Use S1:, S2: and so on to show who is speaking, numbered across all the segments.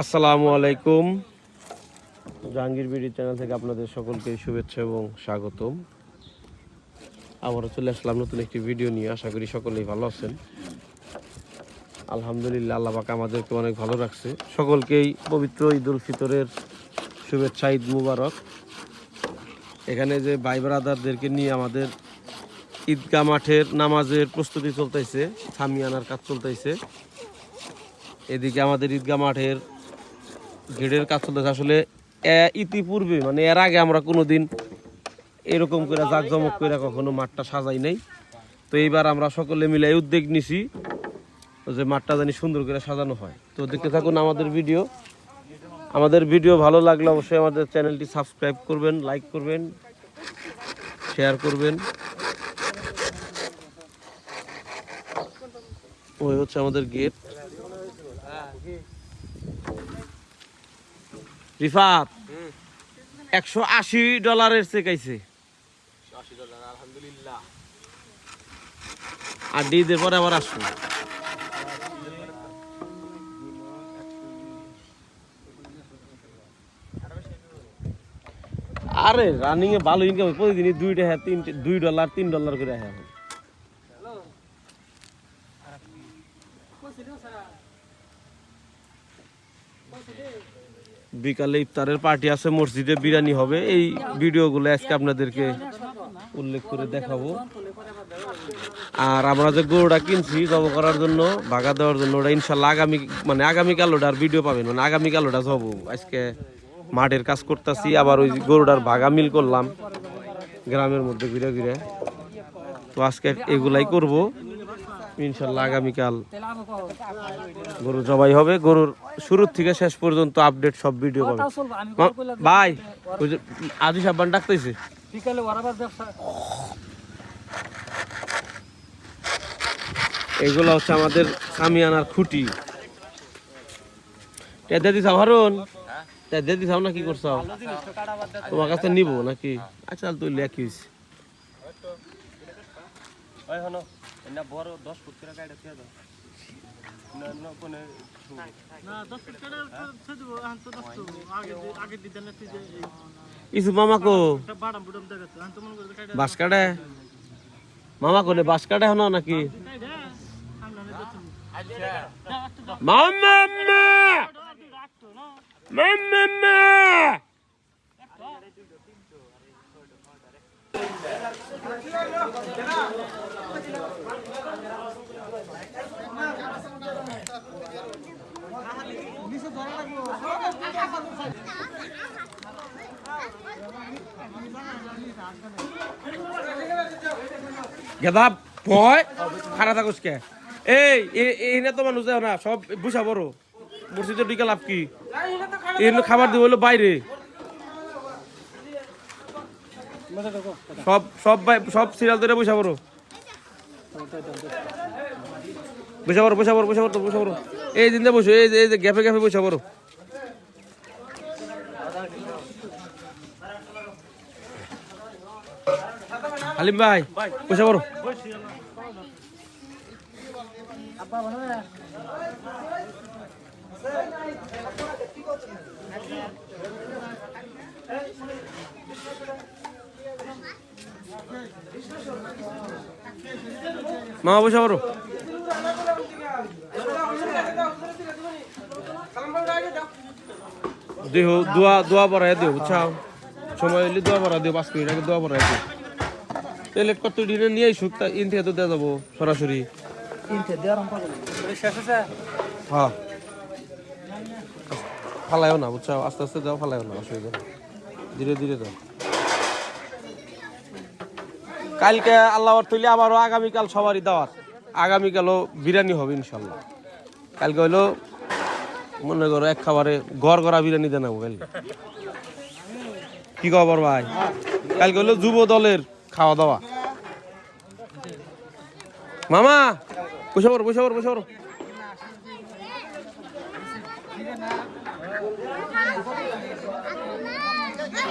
S1: আসসালামু আলাইকুম। Jahangir BD channel থেকে আপনাদের সকলকে শুভেচ্ছা এবং স্বাগতম। আবারও চলে আসলাম নতুন একটি ভিডিও নিয়ে। আশা করি সকলেই ভালো আছেন। আলহামদুলিল্লাহ, আল্লাহ পাক আমাদেরকে অনেক ভালো রাখছে। সকলকেই পবিত্র ঈদ উল ফিতরের শুভেচ্ছা, ঈদ মুবারক। এখানে যে ভাই ব্রাদারদেরকে নিয়ে আমাদের ঈদগাহ মাঠের নামাজের প্রস্তুতি চলতেছে, ছামিয়ানার কাজ চলতেছে। এদিকে আমাদের ঈদগাহ মাঠের গেটের কাজ চলতেছে। আসলে ইতিপূর্বে মানে এর আগে আমরা কোনোদিন এরকম করে জাঁকজমক করে কখনো মাঠটা সাজাই নাই। তো এইবার আমরা সকলে মিলে উদ্যোগ নিছি যে মাঠটা জানি সুন্দর করে সাজানো হয়। তো দেখতে থাকুন আমাদের ভিডিও। আমাদের ভিডিও ভালো লাগলে অবশ্যই আমাদের চ্যানেলটি সাবস্ক্রাইব করবেন, লাইক করবেন, শেয়ার করবেন। ওই হচ্ছে আমাদের গেট। রিফাত একশো আশি ডলারের চেক আইছে। আর ডিদের পরে আবার আসব। আরে রানিং এ ভালো ইনকাম প্রতিদিনই দুইটা হ্যাঁ তিন দুই ডলার তিন ডলার করে হ্যাঁ বিকালে ইফতারের পার্টি আছে, মসজিদে বিরিয়ানি হবে। এই ভিডিওগুলো আজকে আপনাদেরকে উল্লেখ করে দেখাবো। আর আমরা যে গরুটা কিনছি জব করার জন্য ভাগা দেওয়ার জন্য, ওটা ইনশাল্লাহ আগামী মানে আগামীকাল ওটার ভিডিও পাবেন। মানে আগামীকাল ওটা জব আজকে মাঠের কাজ করতেছি, আবার ওই গরুটার ভাগা মিল করলাম, গ্রামের মধ্যে ঘুরে ঘুরে। তো আজকে এগুলাই করব। ইনশাল্লাহ আগামীকাল গরু জবাই হবে। গরুর শুরুর থেকে শেষ পর্যন্ত আপডেট সব ভিডিও পাবে ভাই আদি সাব্বান ডাকতেছে। এগুলো হচ্ছে আমাদের সামিয়ানার খুঁটি। টেদে দিছাও হারুন। টেদে দিছাও না কি করছাও? তোমার কাছে নিব নাকি? আচ্ছা তুই লেখি হইছে
S2: না দশ ফুট কাটা ছেড়ে দেবো এখন তো দশ তো আগে দি- আগে দিতে না তুই যে
S1: ইসু মামাকো
S2: একটা বাদাম বুদাম দেখাচ্ছে। এখন তো মনে করে
S1: বাস কাটে? মামা কোনে বাস কাটে হনো নাকি?
S2: কাটা সামনে আনে
S1: গেদা, ভয়? খারা থাকুস কে? এই এ- এখানে তো মানুষ যায় না, সব বুঝা বড়। মসজিদের দিকে লাভ কি? এখানে খাবার দিব হলো বাইরে। সব সব সব সিরিয়াল ধরে বসা বড় বসা বড় বসা বড় বসা বড় বসা বড় এই দিন বসো, এই যে- গ্যাপে গ্যাপে বসা বড় হালিম ভাই, বসা বড় মা বসা বড় দেহ দোয়া দোয়া পড়ায় দেও বুঝছাও? সময় হলে দোয়া পড়া দিও পাঁচ মিনিট আগে দোয়া পড়ায় দিও তেলেট কত দিনে নিয়ে তা ইন থেকে তো দেওয়া যাব সরাসরি। হ্যাঁ। ফালাইও না বুঝছ আস্তে আস্তে দাও ফালাইও না অসুবিধা। ধীরে ধীরে দাও কালকে আল্লাহ তুলে আবারও আগামীকাল সবারই দাওয়াত। আগামীকালও বিরিয়ানি হবে ইনশাল্লাহ। কালকে হইল মনে করো এক খাবারে গড় গড়া বিরিয়ানি দেন কালকে। কি খবর ভাই? কালকে হলো যুব দলের খাওয়া দাওয়া। মামা, বসে পড়ো বসে পড়ো, বসে
S3: গ্লাস এই জায়গায় দূরে এই এই জায়গায়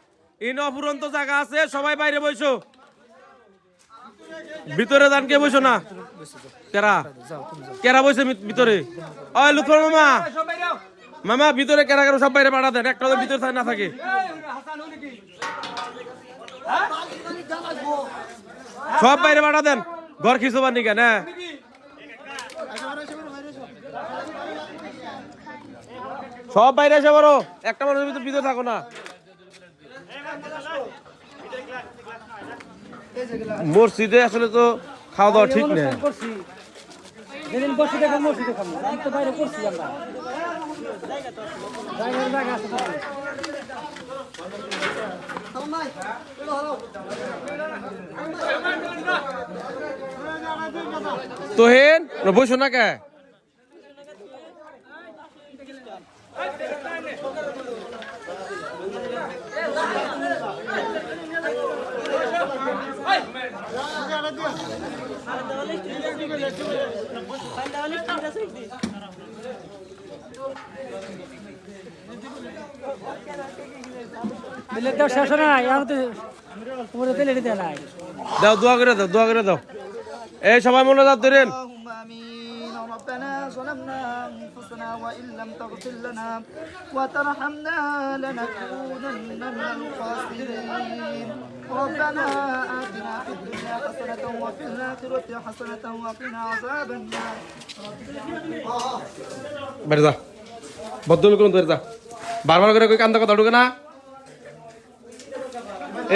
S1: ইন অপুরন্ত জায়গা আছে, সবাই বাইরে বইসো ভিতরে যান, কে বইসো না? কেরা? কেরা বইছে ভিতরে? ওই লুৎফর মামা। মামা, ভিতরে কেরা কেরা সব বাইরে পাঠা দেন, একটা ভিতরে না থাকে। সব বাইরে পাঠা দেন, ঘর খিচুবার নি। কেন হ্যাঁ সব বাইরে এসে বড় একটা মানুষের ভিতরে থাকো না। মসজিদে আসলে তো খাওয়া দাওয়া ঠিক নেই।
S3: করছি যেদিন বসে দেখো মসজিদে খাব। আমি তো বাইরে করছি আমরা। জায়গার জায়গা আছে বাইরে।
S1: তোহেন বসো না কে?
S3: বিলের দেওয়া শেষ হয় নাই আমি তো তোমার তেলে দেওয়া নাই
S1: দাও দোয়া করে দাও দোয়া করে দাও এই সবাই মনে দাও ধরেন
S4: اللهم امين ربنا ظلمنا انفسنا وان لم تغفر لنا وترحمنا لنكونن من الخاسرين ربنا اتنا في الدنيا حسنه وفي الاخره حسنه وقنا عذاب النار
S1: বাইরে যা বদল করুন ধরে যা বারবার করে কই কান্দা কথা ঢুকে না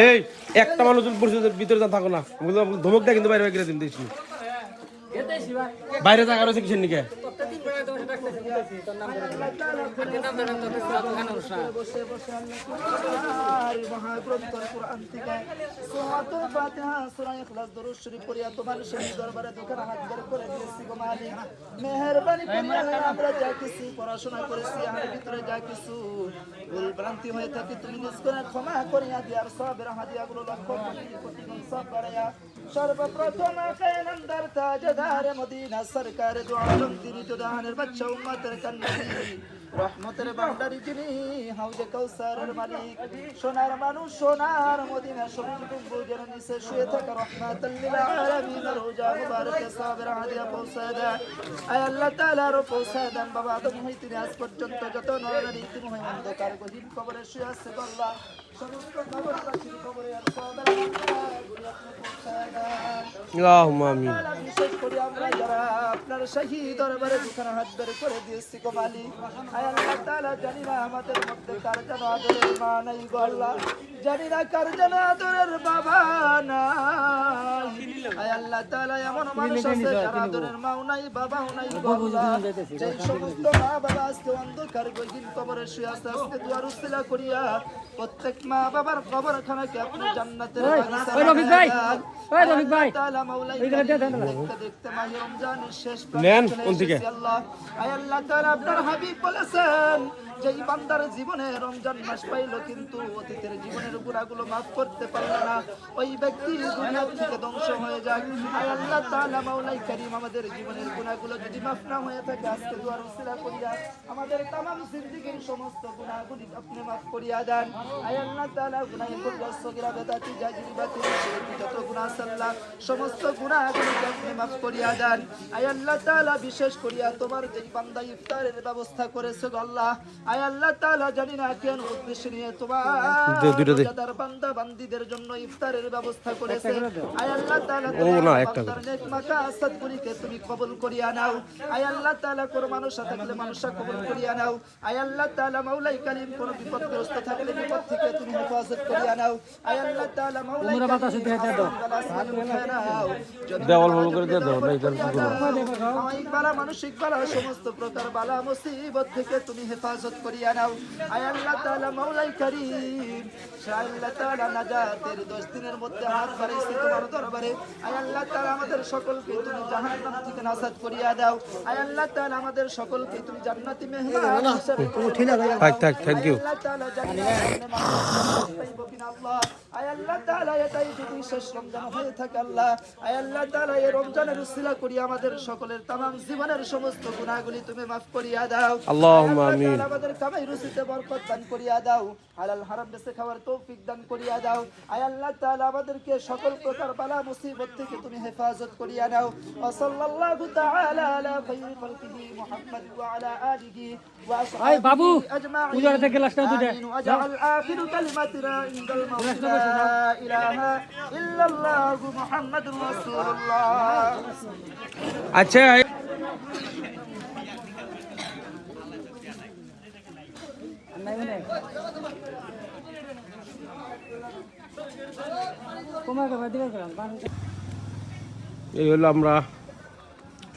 S1: এই, একটা মানুষ পরিষদের ভিতরে যা থাকো না। ধমক দেয় কিন্তু বাইরে বাইরে দিন দিয়েছি বাইরে থাকার কিছু নিকে?
S4: পড়াশোনা করেছি আমার ভিতরে যা কিছু ভুল ভ্রান্তি হয়ে থাকে তুমি নিজ করে ক্ষমা করিয়া দিয়ার সবের হাদিয়াগুলো লক্ষ্য কোটি কোটি সব বাড়াইয়া সর্বপ্রথম খেলান্দার তাজদার মদিনা সরকার দু আলম তিনি তো দাহানের বাচ্চা উম্মতের কান্নারি রহমতের ভান্ডারি যিনি হাউজে কৌসারের মালিক সোনার মানুষ সোনার মদিনা সবুজ গম্বুজের নিচে শুয়ে থাকা রহমাতাল লিল আলামিন রোজা মুবারক সাবের হাদিয়া পৌঁছে দেয় আয় আল্লাহ তাআলা রো পৌঁছে দেন বাবা আদম হইতে আজ পর্যন্ত যত নরনারী ইতিমধ্যে অন্ধকার গহীন কবরে শুয়ে আছে আল্লাহ সমস্ত কবর রাখির কবরে আর সাবের হাদিয়া গুলি আপনি পৌঁছে দেন
S1: আল্লাহুম্মা আমিন।
S4: তাআলা বিশেষ করে আমরা যারা আপনার শাহী দরবারে দুখানা হাত বের করে দিয়েছি গো আল্লাহ তাআলা জানি না আমাদের মধ্যে কার যেন আদরের মা নাই গো জানি না কার যেন আদরের বাবা নাই। আয় আল্লাহ তাআলা এমন মানুষ আছে যার আদরের মাও নাই বাবাও নাই গো আল্লাহ। সমস্ত মা বাবা আজকে অন্ধকার গহীন কবরে শুয়ে আছে আজকে দুয়ার উসিলা করিয়া প্রত্যেক মা বাবার কবরখানাকে আপনি জান্নাতের
S3: ওই রফিক ভাই, ওই রফিক ভাই,
S4: তাআলা মাওলাই
S3: ওইখানে দিয়ে দেন না।
S4: দেখতে মাহে রমজানের শেষ
S1: নেন, কোন?
S4: আল্লাহ আয় আল্লাহ তাআলা আপনার হাবিব বলেছেন যে এই বান্দার জীবনে রমজান মাস পাইলো কিন্তু অতীতের জীবনের গুণাগুলো মাফ করতে পারল না, ওই ব্যক্তি দুনিয়া থেকে ধ্বংস হয়ে যাক। আয় আল্লাহ তাআলা মাওলাই কারীম আমাদের জীবনের গুণাগুলো যদি মাফ না হয়ে থাকে, আজকে দুয়ার উসিলা করিয়া আমাদের তামাম জিন্দেগীর সমস্ত গুণাগুলি আপনি মাফ করিয়া দেন। আয় আল্লাহ তাআলা গুনাহ কুল্লা সগীরা বেদাতি জাজিরি বাতি যত গুনাহ সাল্লাহ সমস্ত গুনাহগুলিকে আপনি মাফ করিয়া দেন। আয় আল্লাহ তাআলা বিশেষ করিয়া তোমার যেই বান্দা ইফতারের ব্যবস্থা করেছে আল্লাহ আয় আল্লাহ তাআলা জানি না কেন উদ্দেশ্য নিয়ে তোমার বান্দা বান্দীদের জন্য ইফতারের ব্যবস্থা করেছে। আয় আল্লাহ তাআলা
S1: ও না, একটা করে।
S4: বান্দার নেক মাকাসাদগুলিকে তুমি কবুল করিয়া নাও। আয় আল্লাহ তাআলা কোন মানুষ থাকলে মানুষা কবুল করিয়া নাও। আয় আল্লাহ তাআলা মাওলাই কারীম কোন বিপদগ্রস্ত থাকলে বিপদ থেকে তুমি হেফাজত করিয়া নাও। আয় আল্লাহ তাআলা মাওলাই
S3: তোমরা বাতাসে দিয়ে দাও।
S1: দেওয়াল বলব করে দিয়ে দাও না। এটার কি করব?
S4: মানসিক বালা সমস্ত প্রকার বালা মুসিবত থেকে তুমি হেফাজত করিয়া নাও। আয় আল্লাহ তাআলা মাওলাই করিম। আল্লাহ তাআলা নাজাতের 10 দিনের মধ্যে হাত বাড়াইছি তোমার দরবারে। আয় আল্লাহ তাআলা আমাদের সকলকে তুমি জাহান্নাম থেকে নাসাত করিয়া দাও। আয় আল্লাহ তাআলা আমাদের সকলকে তুমি জান্নাতি মেহমান হিসেবে
S1: থাক থাক থ্যাংক ইউ
S4: আল্লাহ তাআলা জান্নাতে আল্লাহ তুমি মাফ করিয়া দাও।
S1: আল্লাহুম্মা আমিন।
S4: আমাদের কামাই আমাদেরকে সকল প্রকার বালা মুসিবত থেকে তুমি হেফাজত করিয়া নাও। ওয়া সাল্লাল্লাহু তাআলা আলা
S1: আচ্ছা এই হলো আমরা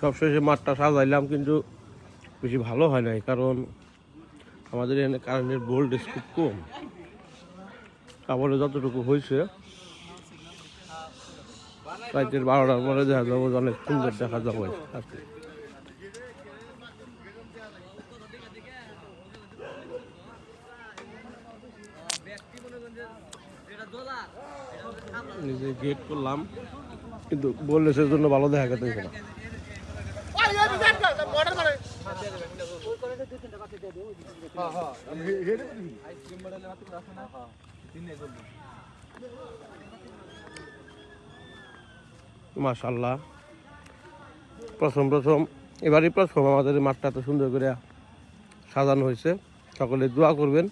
S1: সবশেষে মাঠটা সাজাইলাম, কিন্তু বেশি ভালো হয় নাই, কারণ আমাদের এখানে কারেন্টের বোল্ড খুব কম। কাপড়ে যতটুকু হয়েছে রাতের বারোটার পরে দেখা যাব যে অনেক সুন্দর দেখা যাব আর কি। নিজে গেট করলাম কিন্তু বললে সে জন্য ভালো দেখা গেছে না? মাশাল্লাহ প্রথম প্রথম, এবারই প্রথম আমাদের মাঠটা এত সুন্দর করে সাজানো হয়েছে। সকলে দোয়া করবেন।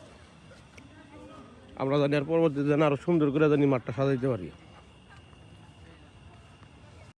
S1: আমরা জানি আর পরবর্তীতে যেন আরও সুন্দর করে জানি মাঠটা সাজাইতে পারি।